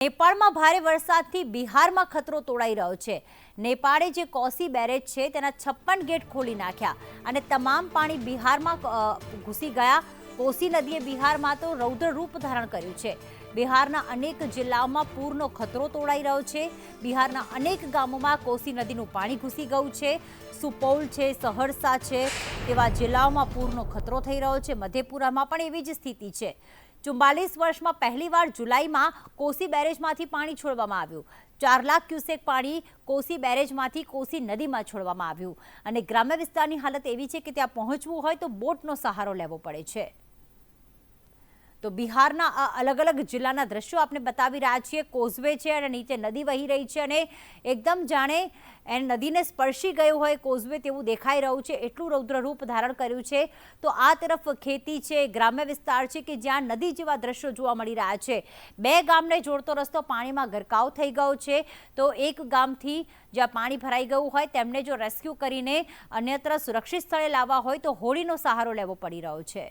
નેપાળમાં ભારે વરસાદથી બિહારમાં ખતરો તોડાઈ રહ્યો છે. નેપાળે જે કોસી બેરેજ છે, તેના છપ્પન ગેટ ખોલી નાખ્યા અને તમામ પાણી બિહારમાં ઘૂસી ગયા. કોસી નદીએ બિહારમાં તો રૌદ્ર રૂપ ધારણ કર્યું છે. બિહારના અનેક જિલ્લાઓમાં પૂરનો ખતરો તોડાઈ રહ્યો છે. બિહારના અનેક ગામોમાં કોસી નદીનું પાણી ઘૂસી ગયું છે. સુપૌલ છે, સહરસા છે, તેવા જિલ્લાઓમાં પૂરનો ખતરો થઈ રહ્યો છે. મધેપુરામાં પણ એવી જ સ્થિતિ છે. ચુમ્બાલીસ વર્ષમાં પહેલીવાર જુલાઈમાં કોસી બેરેજમાંથી પાણી છોડવામાં આવ્યું. ચાર લાખ ક્યુસેક પાણી કોસી બેરેજમાંથી કોસી નદીમાં છોડવામાં આવ્યું. અને ગ્રામ્ય વિસ્તારની હાલત એવી છે કે ત્યાં પહોંચવું હોય તો બોટનો સહારો લેવો પડે છે. તો બિહારના આ અલગ અલગ જિલ્લાના દ્રશ્યો આપણે બતાવી રહ્યા છીએ. કોઝવે છે અને નીચે નદી વહી રહી છે અને એકદમ જાણે એ નદીને સ્પર્શી ગયું હોય કોઝવે તેવું દેખાઈ રહ્યું છે. એટલું રૌદ્ર રૂપ ધારણ કર્યું છે. તો આ તરફ ખેતી છે, ગ્રામ્ય વિસ્તાર છે કે જ્યાં નદી જેવા દ્રશ્યો જોવા મળી રહ્યા છે. બે ગામને જોડતો રસ્તો પાણીમાં ગરકાવ થઈ ગયો છે. તો એક ગામથી જ્યાં પાણી ભરાઈ ગયું હોય તેમને જો રેસ્ક્યુ કરીને અન્યત્ર સુરક્ષિત સ્થળે લાવવા હોય તો હોળીનો સહારો લેવો પડી રહ્યો છે.